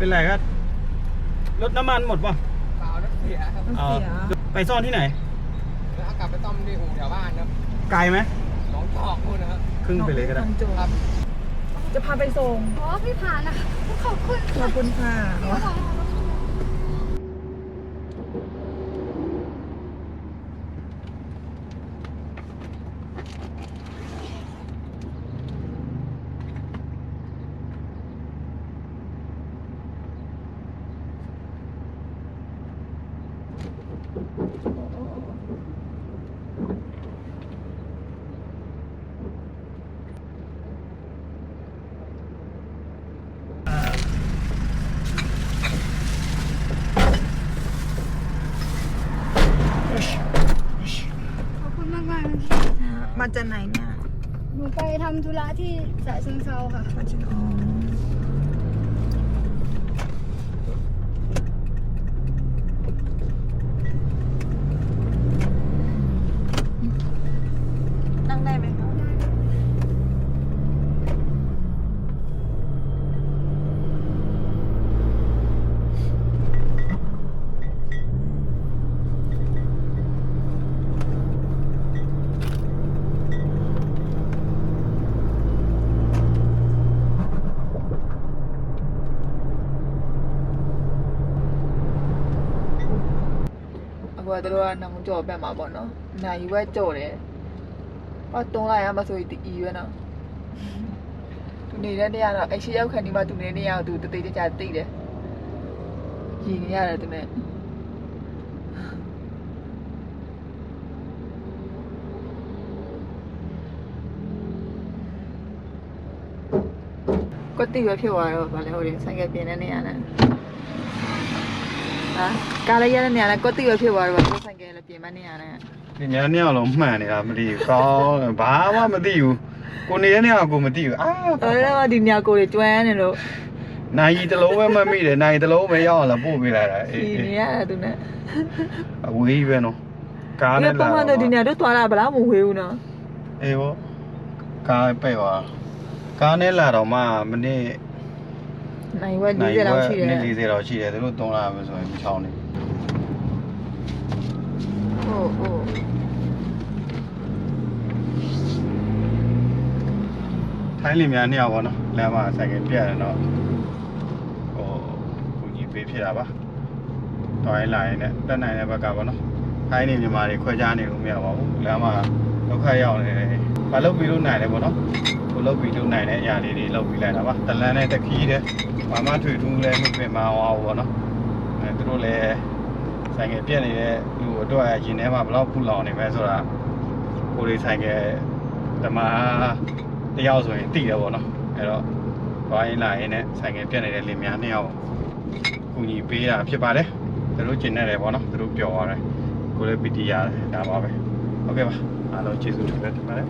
เป็นไรครับรถน้ำมันหมดป่ะเปล่ารถเสียครับมันเอาเสียไปซ่อนที่ไหนแล้วเอากลับไปต้มที่อู่แถวบ้านครับไกลไหมหนองจอกนู่นนะครับครึ่งไปเลยก็ได้น้องโจครับจะพาไปส่ง อ๋อพี่ผ่านนะคะขอบคุณขอบคุณค่ะ ขอบคุณ มากมากมาจากไหนเนี่ย หนูไปทำธุระที่สายเชิงเซาค่ะ มาจากอ๋อ ကသူတို့ကနောင်ကြော်ဘက်မှာပေါ့နော်။နိုင်ရွက်ကြော်တယ်။ဟောတုံးလိုက်ရမှာဆိုရင်ဒီရွက်နော်။သူနေတဲ့နေရာတော့အရှိရောက်ခံဒီမှာသူနေတဲ့နေရာကိုသူတသိတကြသိတယ်။ရည်နေရတယ်သူနဲ့ကိုတိရွက်ဖြစ်သွားတော့ဗာလဲဟိုဒီဆိုင်ကပြင်တဲ့နေရာနဲ့ ဟာကားလေးရတဲ့နေရာနဲ့ကိုတိရဖြစ်သွားတော့ကိုဆိုင်ကလည်းပြင်မနေရနဲ့ဒီများနှစ်ယောက်လုံးမှန်နေတာမသိဘူးကောင်းတယ်ဘာမှမသိဘူးကိုနေတဲ့နေရာကိုမသိဘူးအာအဲ့တော့ဒီနေရာကိုတွေကျွမ်းနေလို့နိုင်ကြီးတစ်လုံးပဲမမိတယ်နိုင်တစ်လုံးပဲရောက်အောင်လာပို့ပေးလိုက်တာအေးဒီအေးနေရာသူနဲ့အဝေးပဲနော်ကားဒီနဲ့ပုံလာမှန်တော့ဒီနေရာတို့သွားတာဘလားမဝေးဘူးနော်အေးဘောကားပဲ့သွားကားနဲ့လာတော့မှမနေ့ နိုင်ဝက်40လောက်ရှိတယ်နေ့40လောက်ရှိတယ်သူတို့သုံးလာမယ်ဆိုရင်မချောင်းနေဟုတ်ဟုတ်ထိုင်းလင်များနှစ်ယောက်ပေါ့နော်လမ်းမှာဆိုင်ကပြရတယ်တော့ဟိုကူကြီးပေးဖြစ်တာပါတော်ရင်လာရင်လည်းတက်နိုင်တဲ့ဘက်ကပေါ့နော်ထိုင်းနေမြန်မာတွေခွဲခြားနေလို့မရပါဘူးလမ်းမှာ ဒုက္ခရောက်နေတယ်မလုပ်ပြီးလို့နိုင်တယ်ပေါ့နော်ကိုလုပ်ပြီးလို့နိုင်တဲ့အရာလေးတွေလုပ်ပြီးလိုက်တာပါတလန်းနဲ့တခီးတဲ့မမထွေထူးလဲမပြင်မအောင်ပေါ့နော်အဲသူတို့လည်းဆိုင်ကပြက်နေတဲ့လူအတွက်ရင်ထဲမှာဘယ်လောက်ပူလောင်နေမဲဆိုတာကိုယ်တွေဆိုင်ကဓမ္မတယောက်ဆိုရင်တိတယ်ပေါ့နော်အဲ့တော့ဘွားရင်လာရင်နဲ့ဆိုင်ငယ်ပြတ်နေတဲ့လင်များနှစ်ယောက်ကူညီပေးတာဖြစ်ပါတယ်သူတို့ကျင်နေတယ်ပေါ့နော်သူတို့ပျော်သွားတယ်ကိုလည်းပီတီရတယ်ဒါပါပဲ ဟုတ်ကဲ့ပါအားလုံးကျေးဇူးတင်ပါတယ်